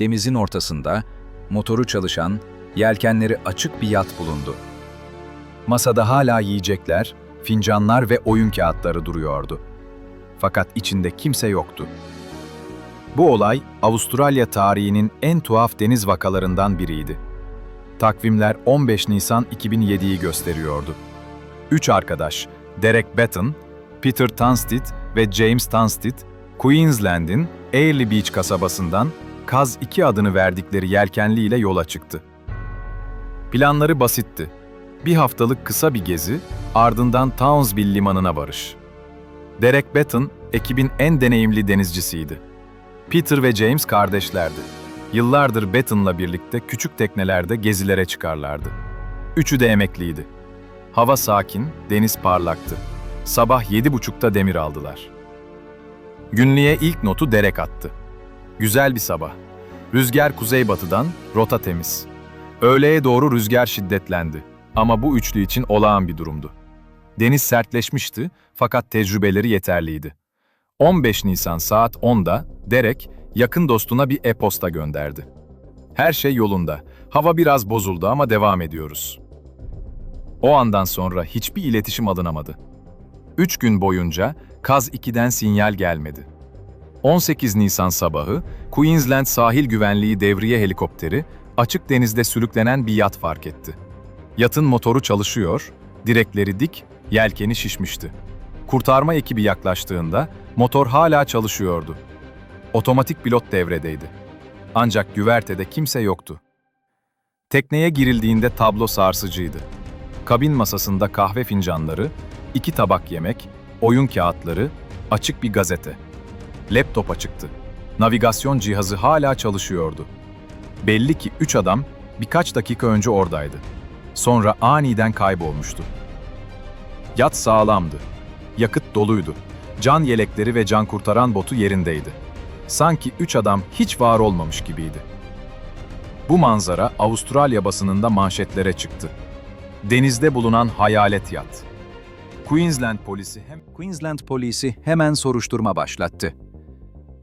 Denizin ortasında, motoru çalışan, yelkenleri açık bir yat bulundu. Masada hala yiyecekler, fincanlar ve oyun kağıtları duruyordu. Fakat içinde kimse yoktu. Bu olay Avustralya tarihinin en tuhaf deniz vakalarından biriydi. Takvimler 15 Nisan 2007'yi gösteriyordu. Üç arkadaş, Derek Batten, Peter Tunstead ve James Tunstead, Queensland'in Airlie Beach kasabasından Kaz 2 adını verdikleri yelkenliyle yola çıktı. Planları basitti. Bir haftalık kısa bir gezi, ardından Townsville limanına varış. Derek Batten, ekibin en deneyimli denizcisiydi. Peter ve James kardeşlerdi. Yıllardır Batten'la birlikte küçük teknelerde gezilere çıkarlardı. Üçü de emekliydi. Hava sakin, deniz parlaktı. Sabah yedi buçukta demir aldılar. Günlüğe ilk notu Derek attı. Güzel bir sabah. Rüzgar kuzeybatıdan, rota temiz. Öğleye doğru rüzgar şiddetlendi. Ama bu üçlü için olağan bir durumdu. Deniz sertleşmişti fakat tecrübeleri yeterliydi. 15 Nisan saat 10'da Derek yakın dostuna bir e-posta gönderdi. Her şey yolunda. Hava biraz bozuldu ama devam ediyoruz. O andan sonra hiçbir iletişim alınamadı. Üç gün boyunca Kaz 2'den sinyal gelmedi. 18 Nisan sabahı Queensland Sahil Güvenliği Devriye Helikopteri açık denizde sürüklenen bir yat fark etti. Yatın motoru çalışıyor, direkleri dik, yelkeni şişmişti. Kurtarma ekibi yaklaştığında motor hala çalışıyordu. Otomatik pilot devredeydi. Ancak güvertede kimse yoktu. Tekneye girildiğinde tablo sarsıcıydı. Kabin masasında kahve fincanları, iki tabak yemek, oyun kağıtları, açık bir gazete. Laptop açıktı. Navigasyon cihazı hala çalışıyordu. Belli ki üç adam birkaç dakika önce oradaydı. Sonra aniden kaybolmuştu. Yat sağlamdı. Yakıt doluydu. Can yelekleri ve can kurtaran botu yerindeydi. Sanki üç adam hiç var olmamış gibiydi. Bu manzara Avustralya basınında manşetlere çıktı. Denizde bulunan hayalet yat. Queensland polisi hem Queensland polisi hemen soruşturma başlattı.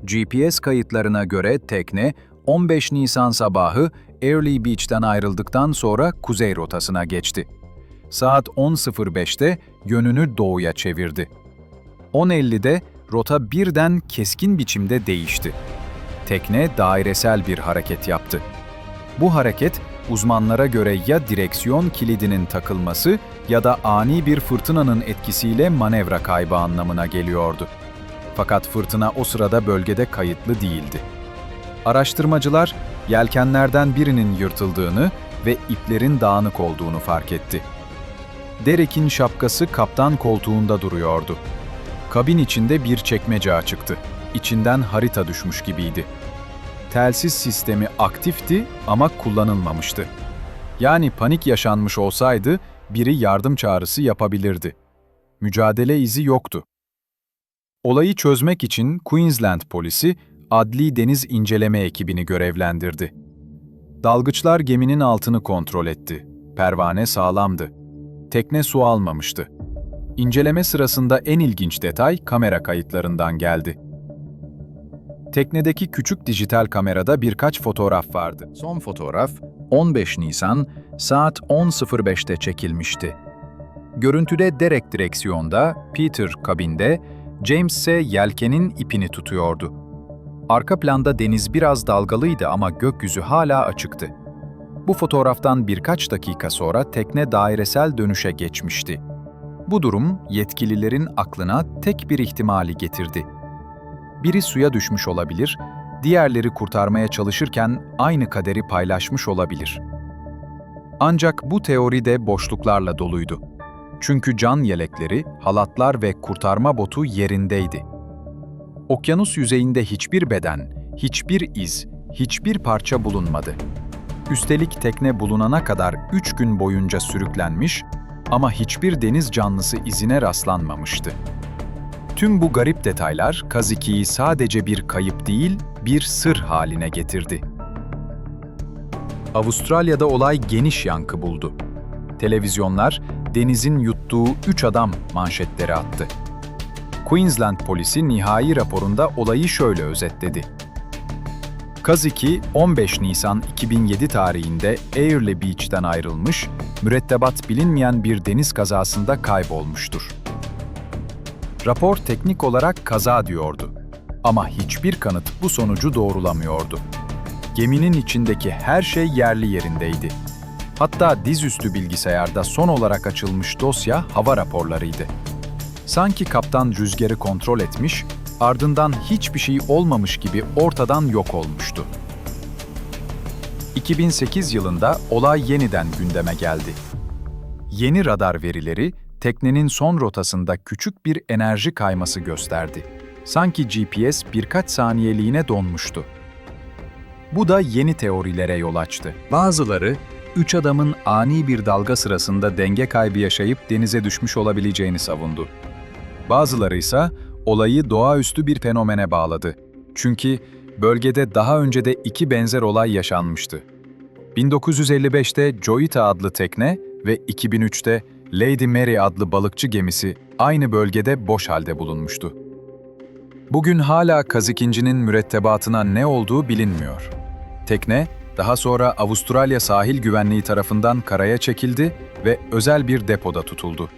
GPS kayıtlarına göre tekne 15 Nisan sabahı Airlie Beach'ten ayrıldıktan sonra kuzey rotasına geçti. Saat 10.05'te yönünü doğuya çevirdi. 10.50'de rota birden keskin biçimde değişti. Tekne dairesel bir hareket yaptı. Bu hareket uzmanlara göre ya direksiyon kilidinin takılması ya da ani bir fırtınanın etkisiyle manevra kaybı anlamına geliyordu. Fakat fırtına o sırada bölgede kayıtlı değildi. Araştırmacılar yelkenlerden birinin yırtıldığını ve iplerin dağınık olduğunu fark etti. Derek'in şapkası kaptan koltuğunda duruyordu. Kabin içinde bir çekmece açıktı. İçinden harita düşmüş gibiydi. Telsiz sistemi aktifti ama kullanılmamıştı. Yani panik yaşanmış olsaydı biri yardım çağrısı yapabilirdi. Mücadele izi yoktu. Olayı çözmek için Queensland polisi Adli Deniz İnceleme ekibini görevlendirdi. Dalgıçlar geminin altını kontrol etti. Pervane sağlamdı. Tekne su almamıştı. İnceleme sırasında en ilginç detay kamera kayıtlarından geldi. Teknedeki küçük dijital kamerada birkaç fotoğraf vardı. Son fotoğraf 15 Nisan saat 10.05'te çekilmişti. Görüntüde Derek direksiyonda, Peter kabinde, James ise yelkenin ipini tutuyordu. Arka planda deniz biraz dalgalıydı ama gökyüzü hala açıktı. Bu fotoğraftan birkaç dakika sonra tekne dairesel dönüşe geçmişti. Bu durum yetkililerin aklına tek bir ihtimali getirdi. Biri suya düşmüş olabilir, diğerleri kurtarmaya çalışırken aynı kaderi paylaşmış olabilir. Ancak bu teori de boşluklarla doluydu. Çünkü can yelekleri, halatlar ve kurtarma botu yerindeydi. Okyanus yüzeyinde hiçbir beden, hiçbir iz, hiçbir parça bulunmadı. Üstelik tekne bulunana kadar üç gün boyunca sürüklenmiş ama hiçbir deniz canlısı izine rastlanmamıştı. Tüm bu garip detaylar Kaziki'yi sadece bir kayıp değil, bir sır haline getirdi. Avustralya'da olay geniş yankı buldu. Televizyonlar denizin yuttuğu üç adam manşetleri attı. Queensland polisi nihai raporunda olayı şöyle özetledi. Kaz-2, 15 Nisan 2007 tarihinde Airlie Beach'ten ayrılmış, mürettebat bilinmeyen bir deniz kazasında kaybolmuştur. Rapor teknik olarak kaza diyordu. Ama hiçbir kanıt bu sonucu doğrulamıyordu. Geminin içindeki her şey yerli yerindeydi. Hatta dizüstü bilgisayarda son olarak açılmış dosya hava raporlarıydı. Sanki kaptan rüzgarı kontrol etmiş, ardından hiçbir şey olmamış gibi ortadan yok olmuştu. 2008 yılında olay yeniden gündeme geldi. Yeni radar verileri teknenin son rotasında küçük bir enerji kayması gösterdi. Sanki GPS birkaç saniyeliğine donmuştu. Bu da yeni teorilere yol açtı. Bazıları, üç adamın ani bir dalga sırasında denge kaybı yaşayıp denize düşmüş olabileceğini savundu. Bazıları ise olayı doğaüstü bir fenomene bağladı. Çünkü bölgede daha önce de iki benzer olay yaşanmıştı. 1955'te Joita adlı tekne ve 2003'te Lady Mary adlı balıkçı gemisi aynı bölgede boş halde bulunmuştu. Bugün hala Kazikinci'nin mürettebatına ne olduğu bilinmiyor. Tekne, daha sonra Avustralya Sahil Güvenliği tarafından karaya çekildi ve özel bir depoda tutuldu.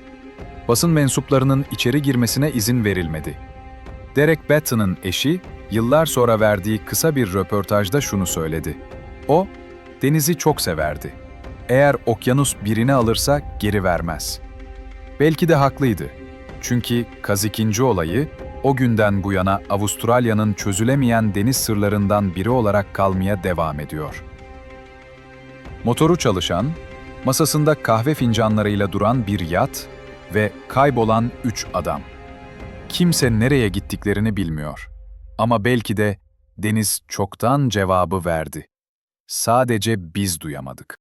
Basın mensuplarının içeri girmesine izin verilmedi. Derek Batten'ın eşi, yıllar sonra verdiği kısa bir röportajda şunu söyledi. O, denizi çok severdi. Eğer okyanus birini alırsa geri vermez. Belki de haklıydı. Çünkü Kaz ikinci olayı, o günden bu yana Avustralya'nın çözülemeyen deniz sırlarından biri olarak kalmaya devam ediyor. Motoru çalışan, masasında kahve fincanlarıyla duran bir yat ve kaybolan üç adam. Kimse nereye gittiklerini bilmiyor. Ama belki de deniz çoktan cevabı verdi. Sadece biz duyamadık.